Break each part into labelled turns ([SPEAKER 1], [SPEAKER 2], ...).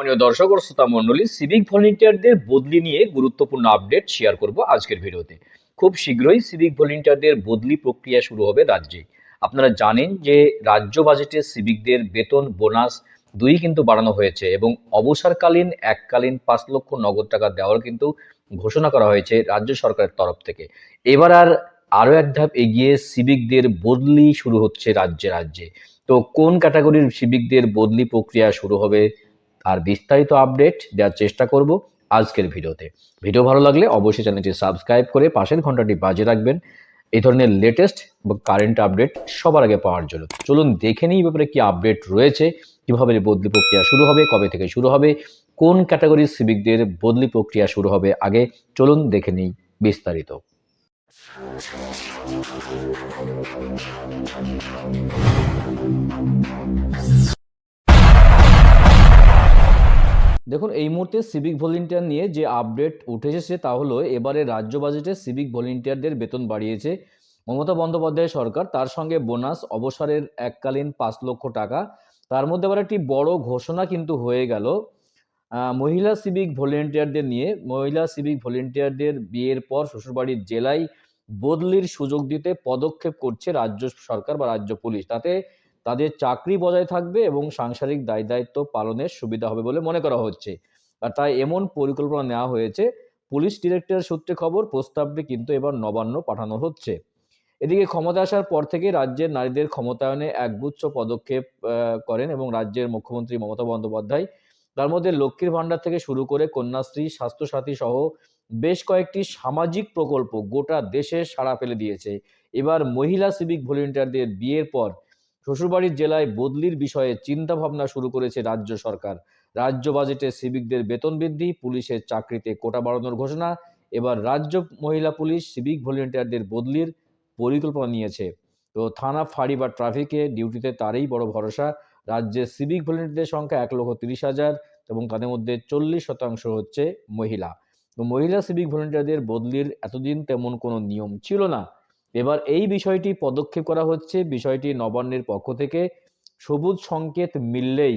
[SPEAKER 1] মাননীয় দর্শক ও শ্রোতা মণ্ডলী সিভিক ভলেন্টিয়ারদের বদলি নিয়ে গুরুত্বপূর্ণ আপডেট শেয়ার করব আজকের ভিডিওতে। খুব শীঘ্রই সিভিক ভলেন্টিয়ারদের বদলি প্রক্রিয়া শুরু হবে রাজ্যে। আপনারা জানেন যে রাজ্য বাজেটে সিভিকদের বেতন বোনাস দুই কিন্তু বাড়ানো হয়েছে এবং অবসরকালীন এককালীন পাঁচ লক্ষ নগদ টাকা দেওয়ার কিন্তু ঘোষণা করা হয়েছে রাজ্য সরকারের তরফ থেকে। এবার আর আরও এক ধাপ এগিয়ে সিভিকদের বদলি শুরু হচ্ছে রাজ্যে রাজ্যে। তো কোন ক্যাটাগরির সিভিকদের বদলি প্রক্রিয়া শুরু হবে আর বিস্তারিত আপডেট দেওয়ার চেষ্টা করব আজকের ভিডিওতে। ভিডিও ভালো লাগলে অবশ্যই চ্যানেলটি সাবস্ক্রাইব করে পাশের ঘন্টাটি বাজে রাখবেন। এই ধরনের লেটেস্ট এবং কারেন্ট আপডেট সবার আগে পাওয়ার জন্য। চলুন দেখে নিই ব্যাপারে কি আপডেট রয়েছে, কীভাবে বদলি প্রক্রিয়া শুরু হবে, কবে থেকে শুরু হবে, কোন ক্যাটাগরির সিভিকদের বদলি প্রক্রিয়া শুরু হবে আগে চলুন দেখে নিই বিস্তারিত। দেখুন, এই মুহূর্তে সিভিক ভলেন্টিয়ার নিয়ে যে আপডেট উঠে এসেছে তা হলো, এবারে রাজ্য বাজেটে সিভিক ভলেন্টিয়ারদের বেতন বাড়িয়েছে। মমতা বন্দ্যোপাধ্যায় সরকার, তার সঙ্গে বোনাস অবসরের এককালীন পাঁচ লক্ষ টাকা। তার মধ্যে আবার একটি বড় ঘোষণা কিন্তু হয়ে গেল। মহিলা সিভিক ভলেন্টিয়ারদের নিয়ে, মহিলা সিভিক ভলেন্টিয়ারদের বিয়ের পর শ্বশুরবাড়ির জেলায় বদলির সুযোগ দিতে পদক্ষেপ করছে রাজ্য সরকার বা রাজ্য পুলিশ। তাতে তাদের চাকরি বজায় থাকবে এবং সাংসারিক দায় দায়িত্ব পালনের সুবিধা হবে বলে মনে করা হচ্ছে। আর তাই এমন পরিকল্পনা নেওয়া হয়েছে। পুলিশ ডিরেক্টর সূত্রে খবর, প্রস্তাবটি কিন্তু এবার নবান্ন পাঠানো হচ্ছে। এদিকে ক্ষমতা আসার পর থেকে রাজ্যের নারীদের ক্ষমতায়নে একগুচ্ছ পদক্ষেপ করেন এবং রাজ্যের মুখ্যমন্ত্রী মমতা বন্দ্যোপাধ্যায়। তার মধ্যে লক্ষ্মীর ভাণ্ডার থেকে শুরু করে কন্যাশ্রী, স্বাস্থ্যসাথী সহ বেশ কয়েকটি সামাজিক প্রকল্প গোটা দেশে সাড়া ফেলে দিয়েছে। এবার মহিলা সিভিক ভলেন্টিয়ারদের বিয়ের পর শ্বশুরবাড়ির জেলায় বদলির বিষয়ে চিন্তা ভাবনা শুরু করেছে রাজ্য সরকার। রাজ্য বাজেটে সিভিকদের বেতন বৃদ্ধি, পুলিশের চাকরিতে কোটা বাড়ানোর ঘোষণা, এবার রাজ্য মহিলা পুলিশ সিভিক ভলেন্টিয়ারদের বদলির পরিকল্পনা নিয়েছে। তো থানা ফাঁড়ি বা ট্রাফিকে ডিউটিতে তারই বড় ভরসা। রাজ্যে সিভিক ভলেন্টিয়ারদের সংখ্যা এক লক্ষ তিরিশ হাজার এবং তাদের মধ্যে চল্লিশ শতাংশ হচ্ছে মহিলা। তো মহিলা সিভিক ভলেন্টিয়ারদের বদলির এতদিন তেমন কোনো নিয়ম ছিল না। এবার এই বিষয়টি পদক্ষেপ করা হচ্ছে। বিষয়টি নবান্নের পক্ষ থেকে সবুজ সংকেত মিললেই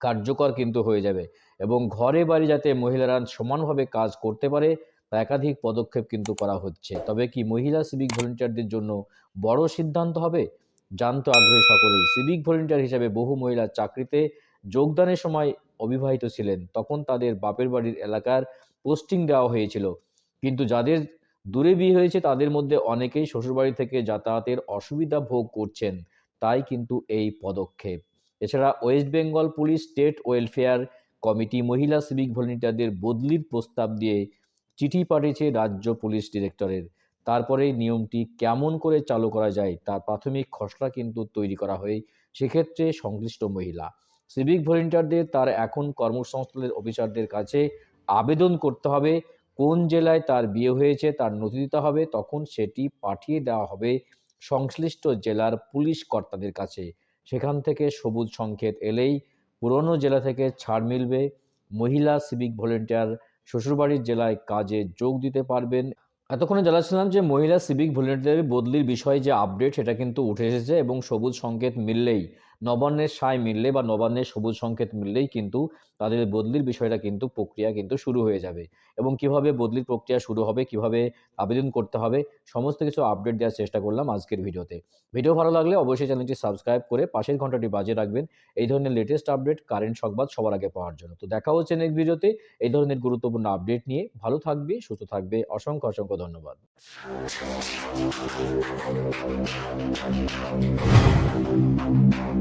[SPEAKER 1] কার্যকর কিন্তু হয়ে যাবে এবং ঘরে বাড়ি যাতে মহিলারা সমানভাবে কাজ করতে পারে, তা একাধিক পদক্ষেপ কিন্তু করা হচ্ছে। তবে কি মহিলা সিভিক ভলেন্টিয়ারদের জন্য বড় সিদ্ধান্ত হবে? জানতো আগ্রহী সকলেই। সিভিক ভলেন্টিয়ার হিসেবে বহু মহিলা চাকরিতে যোগদানের সময় অবিবাহিত ছিলেন। তখন তাদের বাপের বাড়ির এলাকার পোস্টিং দেওয়া হয়েছিল। কিন্তু যাদের দূরে বিয়ে হয়েছে তাদের মধ্যে অনেকেই শ্বশুরবাড়ি থেকে যাতায়াতের অসুবিধা ভোগ করছেন, তাই কিন্তু এই পদক্ষেপ। এছাড়া West Bengal police state welfare committee মহিলা সিভিক ভলেন্টিয়ারদের বদলির প্রস্তাব দিয়ে চিঠি পাঠিয়েছে রাজ্য পুলিশ ডিরেক্টরের। তারপরে নিয়মটি কেমন করে চালু করা যায় তার প্রাথমিক খসড়া কিন্তু তৈরি করা হয়, সেক্ষেত্রে সংশ্লিষ্ট মহিলা। সিভিক ভলেন্টিয়ারদের তার এখন কর্মসংস্থানের অফিসারদের কাছে আবেদন করতে হবে কোন জেলায় তার বিয়ে হয়েছে, তার নথি দিতে হবে, তখন সেটি পাঠিয়ে দেওয়া হবে সংশ্লিষ্ট জেলার পুলিশ কর্তাদের কাছে। সেখান থেকে সবুজ সংকেত এলেই পুরনো জেলা থেকে ছাড় মিলবে। মহিলা সিভিক ভলেন্টিয়ার শ্বশুরবাড়ির জেলায় কাজে যোগ দিতে পারবেন। এতক্ষণে জানাচ্ছিলাম যে মহিলা সিভিক ভলেন্টিয়ারের বদলির বিষয়ে যে আপডেট সেটা কিন্তু উঠে এসেছে এবং সবুজ সংকেত মিললেই নবান্নের সায় মিললে বা নবান্নের সবুজ সংকেত মিললেই কিন্তু তাদের বদলির বিষয়টা কিন্তু প্রক্রিয়া কিন্তু শুরু হয়ে যাবে। এবং কীভাবে বদলির প্রক্রিয়া শুরু হবে, কীভাবে আবেদন করতে হবে, সমস্ত কিছু আপডেট দেওয়ার চেষ্টা করলাম আজকের ভিডিওতে। ভিডিও ভালো লাগলে অবশ্যই চ্যানেলটি সাবস্ক্রাইব করে পাশের ঘন্টাটি বাজে রাখবেন। এই ধরনের লেটেস্ট আপডেট কারেন্ট সংবাদ সবার আগে পাওয়ার জন্য। তো দেখা হচ্ছে নেক্সট ভিডিওতে। এই ধরনের গুরুত্বপূর্ণ আপডেট নিয়ে ভালো থাকবে, সুস্থ থাকবে। অসংখ্য অসংখ্য ধন্যবাদ।